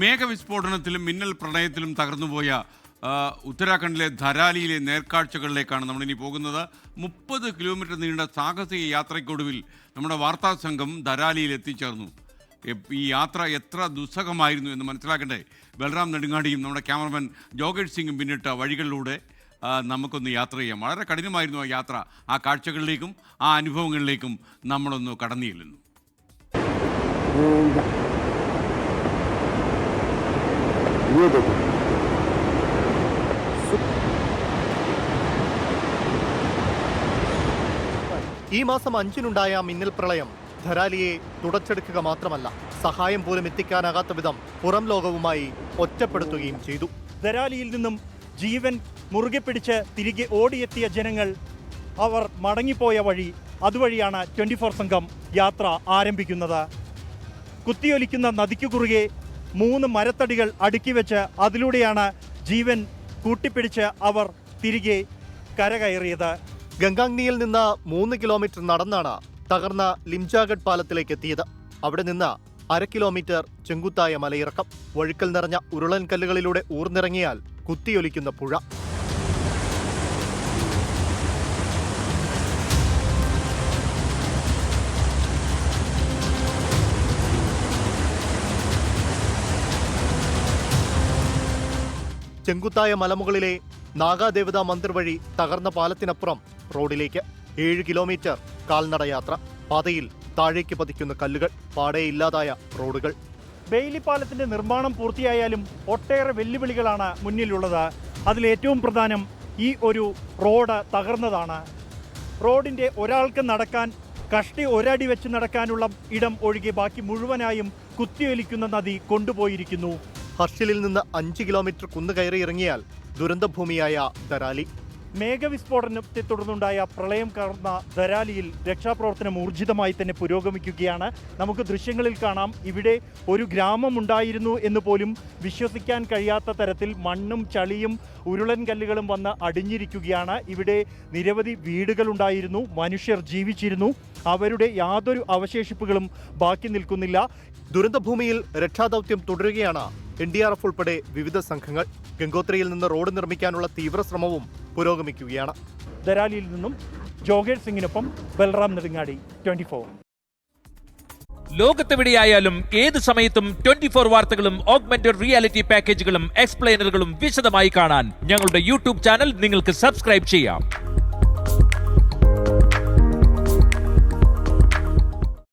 മേഘവിസ്ഫോടനത്തിലും മിന്നൽ പ്രളയത്തിലും തകർന്നുപോയ ഉത്തരാഖണ്ഡിലെ ധരാലിയിലെ നേർക്കാഴ്ചകളിലേക്കാണ് നമ്മളിനി പോകുന്നത്. മുപ്പത് കിലോമീറ്റർ നീണ്ട സാഹസിക യാത്രയ്ക്കൊടുവിൽ നമ്മുടെ വാർത്താ സംഘം ധരാലിയിൽ എത്തിച്ചേർന്നു. ഈ യാത്ര എത്ര ദുസ്സഹമായിരുന്നു എന്ന് മനസ്സിലാക്കണ്ടേ? ബൽറാം നെടുങ്ങാടിയും നമ്മുടെ ക്യാമറമാൻ ജോഗേഷ് സിംഗും പിന്നിട്ട വഴികളിലൂടെ നമുക്കൊന്ന് യാത്ര ചെയ്യാം. വളരെ കഠിനമായിരുന്നു ആ യാത്ര. ആ കാഴ്ചകളിലേക്കും ആ അനുഭവങ്ങളിലേക്കും നമ്മളൊന്ന് കടന്നു ചെല്ലുന്നു. Niye ഈ മാസം അഞ്ചിനുണ്ടായ മിന്നൽ പ്രളയം ധരാലിയെ തുടച്ചെടുക്കുക മാത്രമല്ല സഹായം പോലും എത്തിക്കാനാകാത്ത വിധം പുറം ലോകവുമായി ഒറ്റപ്പെടുത്തുകയും ചെയ്തു. ധരാലിയിൽ നിന്നും ജീവൻ മുറുകെ പിടിച്ച് തിരികെ ഓടിയെത്തിയ ജനങ്ങൾ അവർ മടങ്ങിപ്പോയ വഴി അതുവഴിയാണ് ട്വന്റി ഫോർ സംഘം യാത്ര ആരംഭിക്കുന്നത്. കുത്തിയൊലിക്കുന്ന നദിക്കു കുറുകെ മൂന്ന് മരത്തടികൾ അടുക്കി വെച്ച് അതിലൂടെയാണ് ജീവൻ കൂട്ടിപ്പിടിച്ച് അവർ തിരികെ കരകയറിയത്. ഗംഗാഗ്നിയിൽ നിന്ന് മൂന്ന് കിലോമീറ്റർ നടന്നാണ് തകർന്ന ലിംജാഗഡ് പാലത്തിലേക്ക് എത്തിയത്. അവിടെ നിന്ന് അര കിലോമീറ്റർ ചെങ്കുത്തായ മലയിറക്കം. വഴുക്കൽ നിറഞ്ഞ ഉരുളൻ കല്ലുകളിലൂടെ ഊർന്നിറങ്ങിയാൽ കുത്തിയൊലിക്കുന്ന പുഴ. ചെങ്കുത്തായ മലമുകളിലെ നാഗാദേവതാ മന്ദിർ വഴി തകർന്ന പാലത്തിനപ്പുറം റോഡിലേക്ക് ഏഴ് കിലോമീറ്റർ കാൽനടയാത്ര പാതയിൽ താഴേക്ക് പതിക്കുന്ന കല്ലുകൾ പാടെ ഇല്ലാതായ റോഡുകൾ. ബെയിലി പാലത്തിന്റെ നിർമ്മാണം പൂർത്തിയായാലും ഒട്ടേറെ വെല്ലുവിളികളാണ് മുന്നിലുള്ളത്. അതിലേറ്റവും പ്രധാനം ഈ ഒരു റോഡ് തകർന്നതാണ്. റോഡിന്റെ ഒരാൾക്ക് നടക്കാൻ കഷ്ടി ഒരടി വെച്ച് നടക്കാനുള്ള ഇടം ഒഴികെ ബാക്കി മുഴുവനായും കുത്തിയൊലിക്കുന്ന നദി കൊണ്ടുപോയിരിക്കുന്നു. ഹർഷിലിൽ നിന്ന് അഞ്ച് കിലോമീറ്റർ കുന്നു കയറി ഇറങ്ങിയാൽ ദുരന്തഭൂമിയായ ദരാലി മേഘവിസ്ഫോടനത്തെ തുടർന്നുണ്ടായ പ്രളയം കടന്ന ദരാലിയിൽ രക്ഷാപ്രവർത്തനം ഊർജിതമായി തന്നെ പുരോഗമിക്കുകയാണ്. നമുക്ക് ദൃശ്യങ്ങളിൽ കാണാം. ഇവിടെ ഒരു ഗ്രാമം ഉണ്ടായിരുന്നു എന്ന് പോലും വിശ്വസിക്കാൻ കഴിയാത്ത തരത്തിൽ മണ്ണും ചളിയും ഉരുളൻ കല്ലുകളും വന്ന് അടിഞ്ഞിരിക്കുകയാണ്. ഇവിടെ നിരവധി വീടുകളുണ്ടായിരുന്നു. മനുഷ്യർ ജീവിച്ചിരുന്നു. അവരുടെ യാതൊരു അവശേഷിപ്പുകളും ബാക്കി നിൽക്കുന്നില്ല. ദുരന്തഭൂമിയിൽ രക്ഷാദൗത്യം തുടരുകയാണ് എൻ ഡി ആർ എഫ് ഉൾപ്പെടെ വിവിധ സംഘങ്ങൾ ഗംഗോത്രിയിൽ നിന്ന് റോഡ് നിർമ്മിക്കാനുള്ള തീവ്ര ശ്രമവും പുരോഗമിക്കുകയാണ്. ദരാലിയിൽ നിന്നും ജോഗേഷ് സിംഗിനൊപ്പം ബൽറാം നെടുങ്ങാടി ട്വന്റി ഫോർ. ലോകത്തെവിടെയായാലും ഏത് സമയത്തും ട്വന്റി ഫോർ വാർത്തകളും ഓഗ്മെന്റഡ് റിയാലിറ്റി പാക്കേജുകളും എക്സ്പ്ലെയിനറുകളും വിശദമായി കാണാൻ ഞങ്ങളുടെ യൂട്യൂബ് ചാനൽ നിങ്ങൾക്ക് സബ്സ്ക്രൈബ് ചെയ്യാം.